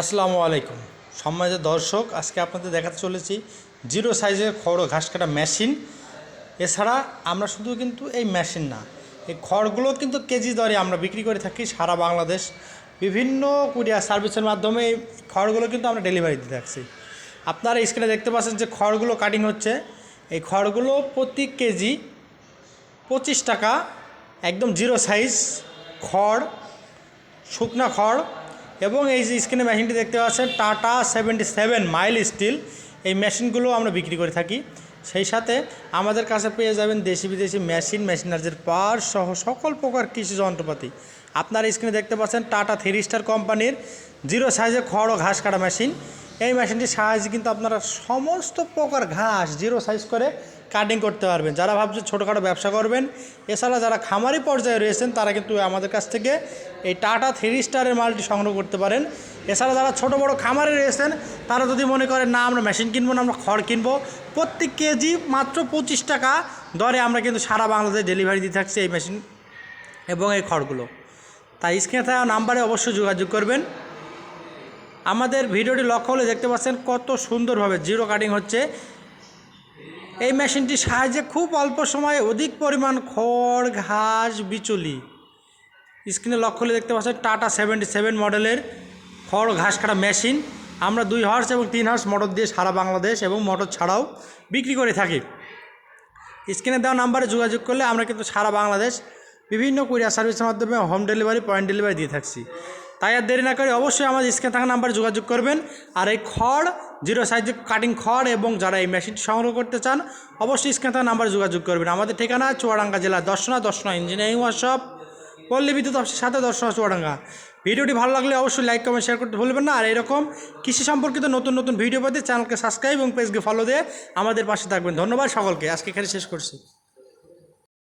আসসালামু আলাইকুম। সম্মানিত দর্শক, আজকে আপনাদের দেখাতে চলেছি জিরো সাইজের খড় ঘাস কাটা মেশিন। এছাড়া আমরা শুধু কিন্তু এই মেশিন না, এই খড়গুলো কিন্তু কেজি দরে আমরা বিক্রি করে থাকি সারা বাংলাদেশ। বিভিন্ন কুরিয়ার সার্ভিসের মাধ্যমে এই খড়গুলো কিন্তু আমরা ডেলিভারি দিতে থাকছি। আপনারা স্ক্রিনে দেখতে পাচ্ছেন যে খড়গুলো কাটিং হচ্ছে। এই খড়গুলো প্রতি কেজি পঁচিশ টাকা, একদম জিরো সাইজ খড়, শুকনা খড়। এবং এই যে স্ক্রিনে মেশিনটি দেখতে পাচ্ছেন Tata seventy seven mild steel এই মেশিনগুলো আমরা বিক্রি করে থাকি। সেই সাথে আমাদের কাছে পেয়ে যাবেন দেশি বিদেশি মেশিন মেশিনারদের পার সহ সকল প্রকার কৃষি যন্ত্রপাতি। আপনারা স্ক্রিনে দেখতে পাচ্ছেন টাটা থ্রি স্টার কোম্পানির জিরো সাইজের খড় ও ঘাস কাটা মেশিন। এই মেশিনটির সাহায্যে কিন্তু আপনারা সমস্ত প্রকার ঘাস জিরো সাইজ করে কাটিং করতে পারবেন। যারা ভাবছেন ছোটোখাটো ব্যবসা করবেন, এছাড়া যারা খামারি পর্যায়ে রয়েছেন, তারা কিন্তু আমাদের কাছ থেকে এই টাটা থ্রি স্টারের মালটি সংগ্রহ করতে পারেন। এছাড়া যারা ছোট বড় খামারে রয়েছেন, তারা যদি মনে করেন, না, আমরা মেশিন কিনবো না, আমরা খড় কিনবো। প্রত্যেক কেজি মাত্র পঁচিশ টাকা দরে আমরা কিন্তু সারা বাংলাদেশে ডেলিভারি দিয়ে থাকছি এই মেশিন এবং এই খড়গুলো। তাই স্ক্রিনে থাকা নাম্বারে অবশ্যই যোগাযোগ করবেন। আমাদের ভিডিওটি লক্ষ্য হলে দেখতে পাচ্ছেন কত সুন্দরভাবে জিরো কাটিং হচ্ছে। এই মেশিনটির সাহায্যে খুব অল্প সময়ে অধিক পরিমাণ খড়, ঘাস, বিচুলি। স্ক্রিনে লক্ষ্য হলে দেখতে পাচ্ছেন টাটা সেভেন্টি সেভেন মডেলের খড়, ঘাস কাটা মেশিন। আমরা দুই হর্স এবং তিন হর্স মোটর দিয়ে সারা বাংলাদেশ এবং মোটর ছাড়াও বিক্রি করে থাকি। স্ক্রিনে দেওয়া নাম্বারে যোগাযোগ করলে আমরা কিন্তু সারা বাংলাদেশ বিভিন্ন কুরিয়ার সার্ভিসের মাধ্যমে হোম ডেলিভারি পয়েন্ট ডেলিভারি দিয়ে থাকছি। তাই আর দেরি না করে অবশ্যই আমাদের স্ক্রিনে থাকা নাম্বারে যোগাযোগ করবেন। আর এই খড় জিরো সাইজের কাটিং খড় এবং যারা এই মেশিনটি সংগ্রহ করতে চান, অবশ্যই স্ক্রিনে থাকা নাম্বারে যোগাযোগ করবেন। আমাদের ঠিকানা চুয়াডাঙ্গা জেলা দর্শনা দর্শনা ইঞ্জিনিয়ারিং ওয়ার্কশপ পল্লী বিদ্যুৎ অফিসের সাথে দর্শনা চুয়াডাঙ্গা। ভিডিওটি ভালো লাগলে অবশ্যই লাইক কমেন্ট শেয়ার করতে ভুলবেন না। আর এরকম কৃষি সম্পর্কিত নতুন নতুন ভিডিও পেতে চ্যানেলকে সাবস্ক্রাইব এবং পেজকে ফলো দিয়ে আমাদের পাশে থাকবেন। ধন্যবাদ সকলকে। আজকে এখানে শেষ করছি।